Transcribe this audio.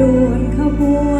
ด่วนขบวน